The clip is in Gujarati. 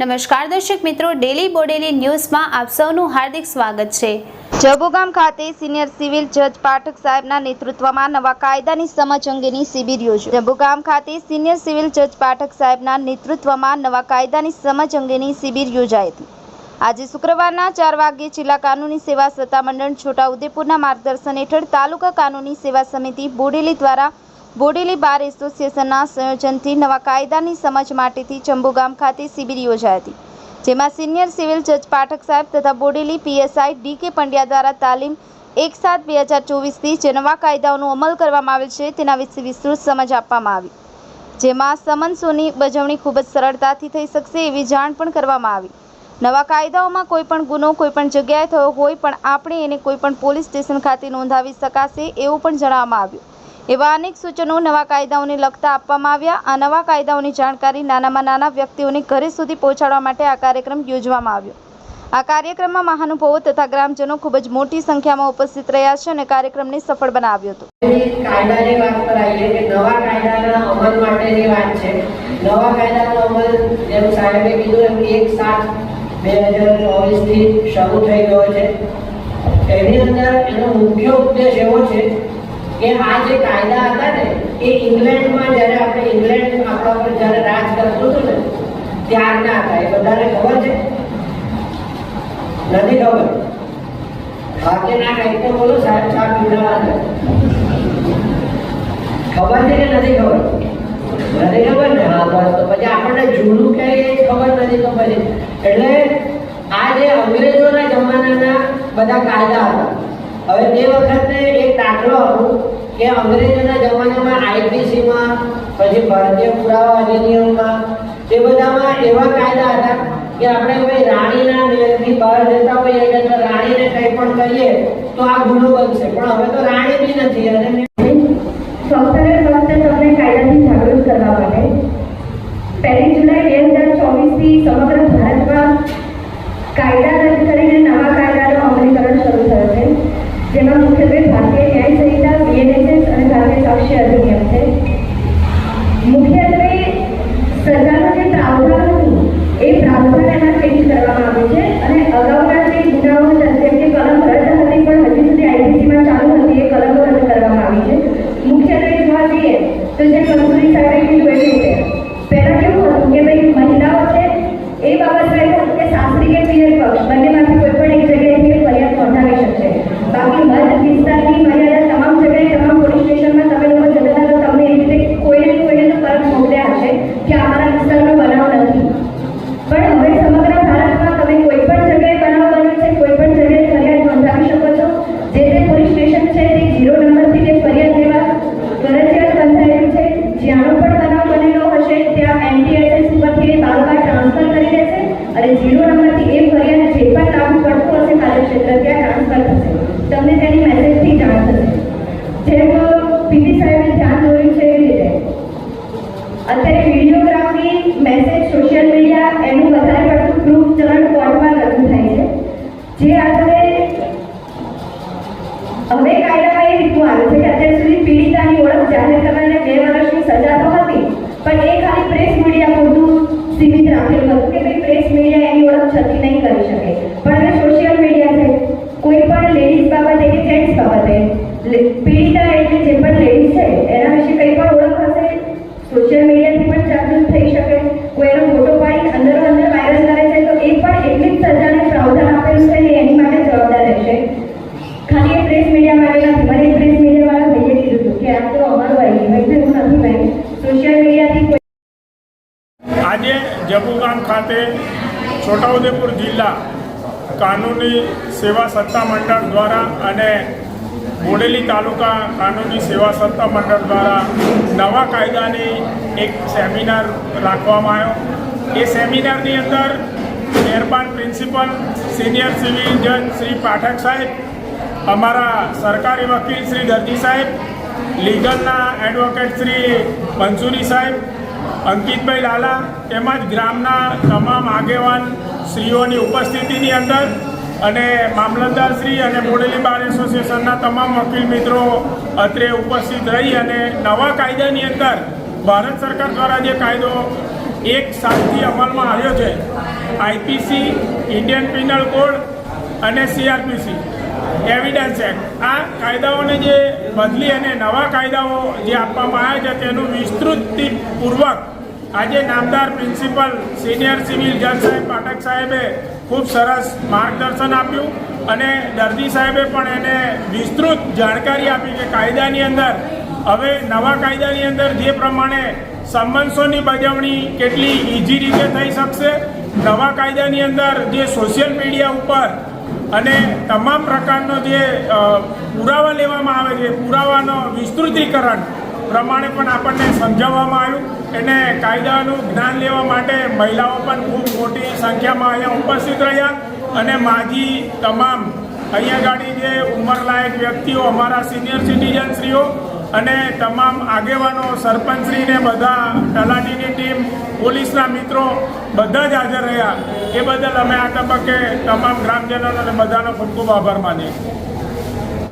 નમસ્કાર દર્શક મિત્રો ડેલી બોડેલી ન્યૂઝમાં આપ સૌનું હાર્દિક સ્વાગત છે. જબુગામ ખાતે સિનિયર સિવિલ જજ પાઠક સાહેબના નેતૃત્વમાં નવા કાયદાની સમજ અંગેની શિબિર યોજાઈ જબુગામ ખાતે સિનિયર સિવિલ જજ પાઠક સાહેબના નેતૃત્વમાં નવા કાયદાની સમજ અંગેની શિબિર યોજાઈ હતી. આજે શુક્રવારના ચાર વાગ્યે જિલ્લા કાનૂની સેવા સત્તામંડળ છોટાઉદેપુરના માર્ગદર્શન હેઠળ તાલુકા કાનૂની સેવા સમિતિ બોડેલી દ્વારા બોડેલી બાર એસોસિએશનના સંયોજનથી નવા કાયદાની સમજ માટેથી ચંબુગામ ખાતે શિબિર યોજાઈ હતી, જેમાં સિનિયર સિવિલ જજ પાઠક સાહેબ તથા બોડેલી પીએસઆઈ ડી કે પંડ્યા દ્વારા તાલીમ એક સાત બે હજાર ચોવીસથી જે નવા કાયદાઓનો અમલ કરવામાં આવેલ છે તેના વિશે વિસ્તૃત સમજ આપવામાં આવી, જેમાં સમન્સોની બજવણી ખૂબ જ સરળતાથી થઈ શકશે એવી જાણ પણ કરવામાં આવી. નવા કાયદાઓમાં કોઈ પણ ગુનો, કોઈ પણ જગ્યાએ થયો હોય પણ આપણે એને કોઈ પણ પોલીસ સ્ટેશન ખાતે નોંધાવી શકાશે એવું પણ જણાવવામાં આવ્યું. એવા અનેક સૂચનો નવા કાયદાઓને લગતા આપવામાં આવ્યા. આ નવા કાયદાઓની જાણકારી નાનામાં નાના વ્યક્તિઓને ઘરે સુધી પહોંચાડવા માટે આ કાર્યક્રમ યોજવામાં આવ્યો. આ કાર્યક્રમમાં મહાનુભાવો તથા ગ્રામજનો ખૂબ જ મોટી સંખ્યામાં ઉપસ્થિત રહ્યા છે અને કાર્યક્રમને સફળ બનાવ્યો હતો. એની અંદર એનો મુખ્ય ઉદ્દેશ એવો છે કે આ જે કાયદા હતા ને એ ઇંગ્લેન્ડમાં જ્યારે આપણે ઇંગ્લેન્ડ આપણા પર જ્યારે રાજ કરતું હતું ને ત્યારના હતા એ બધાને ખબર છે નથી ખબર હા કે ના કંઈક તો બોલો સાહેબ ચા પીવડાવવા ખબર છે કે નથી ખબર નથી ખબર ને હા બસ તો પછી આપણને જૂનું કે એ ખબર નથી તો પછી એટલે આ જે અંગ્રેજોના જમાનાના બધા કાયદા હતા। હવે તે વખતે એક દાખલો હતો કે અંગ્રેજોના જમાનામાં આઈપીસીમાં, પછી ભારતીય પુરાવા અધિનિયમમાં, તે બધામાં એવા કાયદા હતા કે આપણે કોઈ રાણીના મેલથી બહાર જતા હોઈએ જો રાણીને કંઈ પણ કહીએ તો આ ગુનો બનશે. પણ હવે તો રાણી બી નથી અને સૌથી ફક્ત તમને કાયદાથી જાગૃત કરવા માટે પહેલી જુલાઈ બે હજાર ચોવીસથી સમગ્ર ભારતમાં કાયદા રદ કરીને નવા કાયદાનું અમલીકરણ શરૂ થયો છે જેમાં મુખ્યત્વે ભારતીય ન્યાય સંહિતા બીએનએસએસ અને ભારતીય સાક્ષ્ય અધિનિયમ છે મુખ્યત્વે સજાનું જે પ્રાવધાન હતું એ પ્રાવધાન એમાં ચેન્જ કરવામાં આવ્યું છે અને અગાઉના જે ગુનાઓ હતા જેમ કે કલમ રદ હતી પણ હજી સુધી આઈપીસીમાં ચાલુ હતી એ કલમો રદ કરવામાં આવી છે મુખ્યત્વે જોવા જઈએ તો જે કંપની સાહેબે કીધું એ રીતે પહેલા કેવું હતું કે ભાઈ મહિલાઓ છે એ બાબતમાં એવું હતું કે સાસરી કે પિયર પક્ષ બંનેમાંથી કોઈ પણ એક જગ્યાએથી એ ફરિયાદ નોંધાવી શકશે બાકી મધ વિસ્તારની મર્યાદા તમામ જગ્યાએ તમામ પોલીસ સ્ટેશનમાં તમે લોકો જતા તો તમને એવી રીતે કોઈને ને કોઈને તો પરત મોકલ્યા હશે કે અમારા વિસ્તારનો બનાવ નથી પણ હવે સમગ્ર ભારતમાં તમે કોઈ પણ જગ્યાએ બનાવ બન્યો છે કોઈ પણ જગ્યાએ ફરિયાદ નોંધાવી શકો છો જે તે પોલીસ સ્ટેશન છે તે ઝીરો નંબરથી તે ફરિયાદ લેવા ફરજિયાત બંધાયેલું છે જ્યાંનો પણ બનાવ બનેલો હશે ત્યાં એનટીએસએસ ઉપરથી એ તાલુકા ટ્રાન્સફર કરી દેશે અને ઝીરો નંબરથી એ ફરિયાદ જે પણ લાગુ પડતું હશે કાર્યક્ષેત્ર ત્યાં ટ્રાન્સફર થશે તમને તેની મેસેજથી જાણ થશે જેમ પીટી સાહેબે ધ્યાન દોર્યું છે એવી રીતે અત્યારે વિડીયોગ્રાફી મેસેજ સોશિયલ મીડિયા એનું વધારે પડતું ગ્રુપ ચલણ કોર્ટમાં રજૂ થાય છે. જે આધારે હવે કાયદામાં એ રીતનું આવે છે કે અત્યાર સુધી પીડિતાની ઓળખ જાહેર કરવાને બે વર્ષની સજા તો હતી, પણ એ ખાલી પ્રેસ મીડિયા પૂરતું સીમિત રાખેલું હતું કે ભાઈ પ્રેસ મીડિયા એની ઓળખ છતી નહીં કરી શકે પણ હવે સોશિયલ મીડિયા છે કોઈ પણ લેડીઝ બાબતે કે જેન્ટ્સ બાબતે લે- પીડિતા એટલે જે પણ લેડીઝ છે એના વિશે કંઈ પણ ઓળખ હશે સોશિયલ મીડિયાથી પણ જાગૃત થઈ શકે કોઈ એનો ફોટો પાડી અંદરો અંદર વાયરલ કરે છે તો એ પણ એટલી જ સજાને પ્રાવધાન આપેલું છે ને એની માટે જવાબદાર રહેશે ખાલી એ પ્રેસ મીડિયા માટે નથી મને પ્રેસ મીડિયા વાળા ભાઈએ કીધું હતું કે આ તો અમારું આવી ગયું એટલે એવું નથી ભાઈ સોશિયલ મીડિયાથી કોઈ આજે જબુગામ ખાતે છોટાઉદેપુર જિલ્લા કાનૂની સેવા સત્તા મંડળ દ્વારા અને બોડેલી તાલુકા કાનૂની સેવા સત્તા મંડળ દ્વારા નવા કાયદાની એક સેમિનાર રાખવામાં આવ્યો. એ સેમિનારની અંદર મહેરબાન પ્રિન્સિપલ, સિનિયર સિવિલ જજ શ્રી પાઠક સાહેબ, અમારા સરકારી વકીલ શ્રી દરજી સાહેબ, લીગલના એડવોકેટ શ્રી મંસુરી સાહેબ અંકિતભાઈ લાલા તેમજ ગ્રામના તમામ આગેવાન શ્રીઓની ઉપસ્થિતિની અંદર અને મામલતદાર શ્રી અને બોડેલી બાર એસોસિએશનના તમામ વકીલ મિત્રો અત્રે ઉપસ્થિત રહી અને નવા કાયદાની અંદર ભારત સરકાર દ્વારા જે કાયદો એક સાલથી અમલમાં આવ્યો છે આઈપીસી ઇન્ડિયન પિનલ કોડ અને સીઆરપીસી એવિડન્સ એક્ટ. આ કાયદાઓને જે બદલી અને નવા કાયદાઓ જે આપવામાં આવ્યા છે તેનું વિસ્તૃતિપૂર્વક આજે નામદાર પ્રિન્સિપલ સિનિયર સિવિલ જજ સાહેબ પાઠક સાહેબે ખૂબ સરસ માર્ગદર્શન આપ્યું અને દર્દી સાહેબે પણ એને વિસ્તૃત જાણકારી આપી કે કાયદાની અંદર, હવે નવા કાયદાની અંદર જે પ્રમાણે સંબંધોની બજવણી કેટલી ઇઝી રીતે થઈ શકશે, નવા કાયદાની અંદર જે સોશિયલ મીડિયા ઉપર અને તમામ પ્રકારનો જે પુરાવા લેવામાં આવે છે, પુરાવાનો વિસ્તૃતીકરણ પ્રમાણે પણ આપણને સમજાવવામાં આવ્યું. એને કાયદાનું જ્ઞાન લેવા માટે મહિલાઓ પણ ખૂબ મોટી સંખ્યામાં અહીંયા ઉપસ્થિત રહ્યા. અને માજી તમામ અહીંયા ગાડી જે ઉંમરલાયક વ્યક્તિઓ, અમારા સિનિયર સિટીઝનશ્રીઓ અને તમામ આગેવાનો, સરપંચશ્રીને બધા, તલાટીની ટીમ, પોલીસના મિત્રો બધા જ હાજર રહ્યા. એ બદલ અમે આ તબક્કે તમામ ગ્રામજનોનો બધાનો ખૂબ ખૂબ આભાર માનીએ